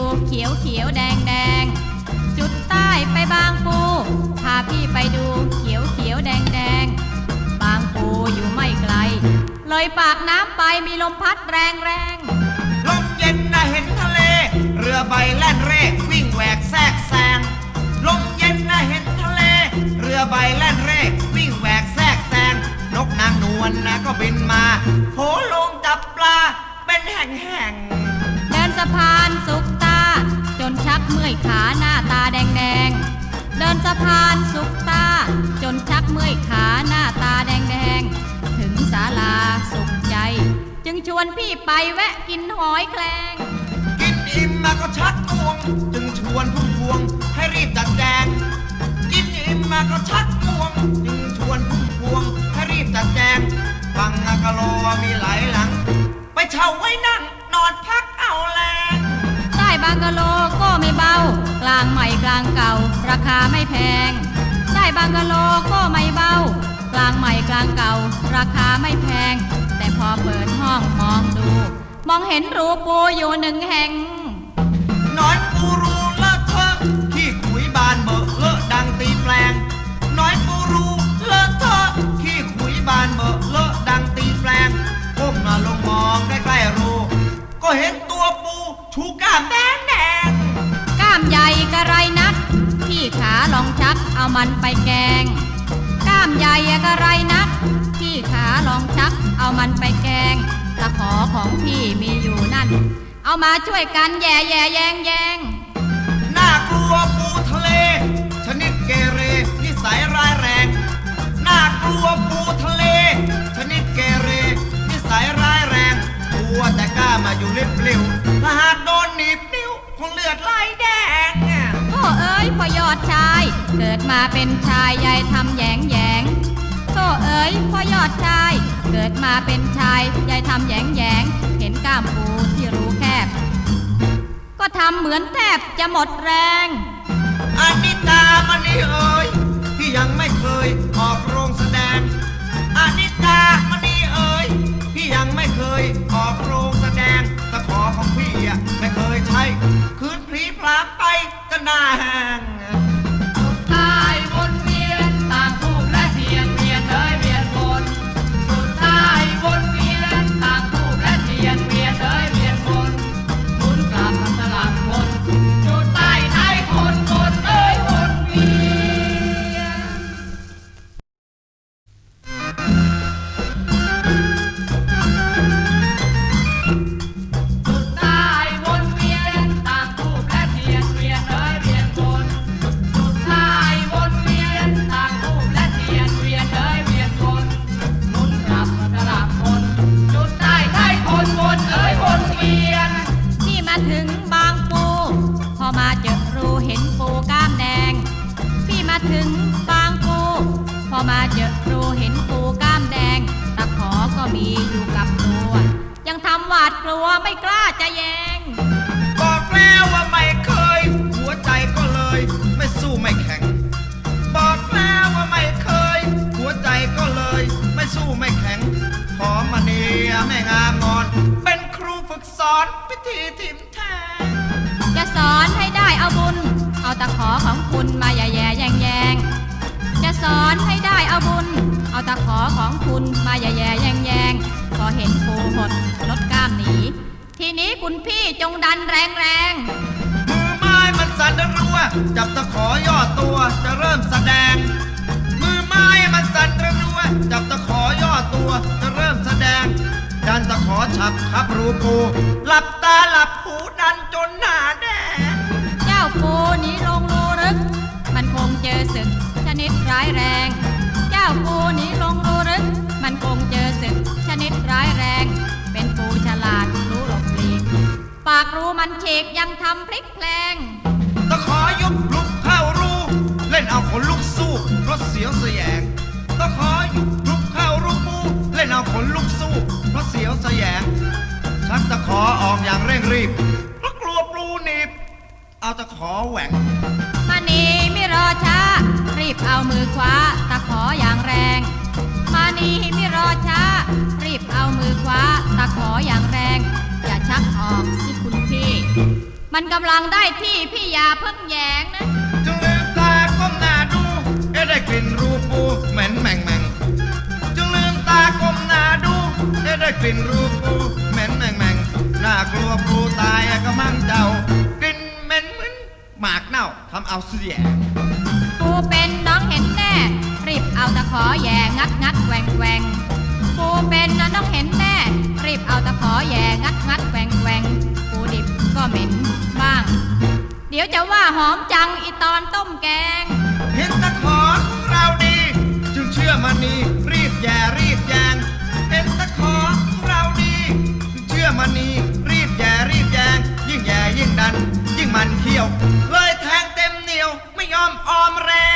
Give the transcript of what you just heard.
ูเขียวเขียวแดงแดงจุดใต้ไปบางปูพาพี่ไปดูเขียวเขียวแดงแดงบางปูอยู่ไม่ไกล เลยปากน้ำไปมีลมพัดแรงแรงลมเย็นนะเห็นทะเล เรือใบแล่นเร่วิ่งแหวกแทรกแซงลมเย็นนะเห็นทะเล เรือใบแล่นเร่วิ่งแหวกแทรกแซงนกนางนวลนะก็บินมาโผลงจับปลาเป็นแห่งแห่งเดินสะพานสุขตา นชักเมื่อยขาหน้าตาแดงแดงเดินสะพานสุกตา จนชักเมื่อยขาหน้าตาแดงแดงถึงศาลาสุขใจ จึงชวนพี่ไปแวะกินหอยแคลงกินอิ่มมาก็ชักงวง จึงชวนพุ่มพวงให้รีบจัดแจงกินอิ่มมาก็ชักงวง จึงชวนพุ่มพวงให้รีบจัดแจงฟังอากาโลมีหลายหลัง ไปเช่าไว้นั่งนอนพักเอาแรงได้บางกะโลก็ไม่ เบา กลางใหม่กลางเก่า ราคาไม่แพง ได้บางกะโลก็ไม่เบา กลางใหม่กลางเก่า ราคาไม่แพง แต่พอเปิดห้องมองดู มองเห็นรูปูอยู่หนึ่งแห่ง นอนปูรูเลอะเทอะขี้ขุยบานเบอะเลอะดังตีแปลงน้อยปูรูเลอะเทอะขี้ขุยบานเบอะเลอะดังตีแปลงก้มหน้าลงมองใกล้ๆรูก็เห็นตัวปูชูกล้ามแดง ใหญ่กระไรนัก พี่ขาลองชักเอามันไปแกง ก้ามใหญ่กระไรนัก พี่ขาลองชักเอามันไปแกงตะขอของพี่มีอยู่นั่น เอามาช่วยกันแย่แย่แยงแยง อ้ยพอยอดชาย เกิดมาเป็นชายยายทำแยงแยงโธ่เอ๋ยพ่อยอดชาย เกิดมาเป็นชายยายทำแยงแยงเห็นกล้ามปูที่รูแคบ ก็ทำเหมือนแทบจะหมดแรง อันนี้ตามันนี้เอ๋ยพี่ยังไม่เคยออกร พลามไปก็หน้าแห้ง ถึงบางปูพอมาเจอรูเห็นปูกล้ามแดง ตะขอก็มีอยู่กับตัว ยังทำหวาดกลัวไม่กล้าจะแยง บอกแล้วว่าไม่เคย หัวใจก็เลย ไม่สู้ไม่แข็ง บอกแล้วว่าไม่เคย หัวใจก็เลย ไม่สู้ไม่แข็งขอมาเนียแม่งามงอน เป็นครูฝึกสอนพิธีทิมแทงจะสอนให้ได้เอาบุญ เอาตะขอของคุณมาแย่แย่แยงแยงจะสอนให้ได้เอาบุญ เอาตะขอของคุณมาแย่แย่แยงแยงพอเห็นปูหดลดกล้ามหนี ทีนี้คุณพี่จงดันแรงแรงมือไม้มันสั่นรัวจับตะขอย่อตัวจะเริ่มแสดง มือไม้มันสั่นรัวจับตะขอย่อตัวจะเริ่มแสดงดันตะขอฉับครับรูปูหลับตาหลับาปูหนีลงรูลึกมันคงเจอศึกชนิดร้ายแรง เป็นปูฉลาดรู้หลบหลีกปากรูมันฉีกยังทำพลิกแพลงตะขอยุบลุกเข้ารูเล่นเอาขนลุกสู้เพราะเสียวเสียงตะขอยุบลุกเข้ารูปูเล่นเอาขนลุกสู้เพราะเสียวเสียงชักตะขอออกอย่างเร่งรีบเพราะกลัวปลูหนีบเอาตะขอแหว่งมานีไม่รอช้ารี บเอามือคว้าตะขออย่างแรง มานีไม่รอช้า รีบเอามือคว้าตะขออย่างแรง อย่าชักออกสิคุณพี่ มันกำลังได้ที่พี่อย่าเพิ่งแยงนะจึงลืมตาคมหนาดูเอ้ได้กลิ่นรูปูเหม็นแมงแมงจึงลืมตาก้มหน้าดูเอ๊ะได้กลิ่นรูปูเหม็นแมงแมงน่ากลัวปูตายก็มั่งเจ้ากลิ่นเหม็นเหมือนหมากเน่าทำเอาเสีย แหวงกูเป็นนะต้องเห็นแน่ รีบเอาตะขอแย่งัดงัดแหวงแหวงกูดิบก็เหม็นบ้าง เดี๋ยวจะว่าหอมจังอีตอนต้มแกง เห็นตะขอเราดี จึงเชื่อมันนีรีบแย่รีบแยงเห็นตะขอเราดีจึงเชื่อมันนีรีบแย่รีบแยงยิ่งแย่ยิ่งดัน ยิ่งมันเขี้ยว เลยแทงเต็มเหนียวไม่ยอมออมแรง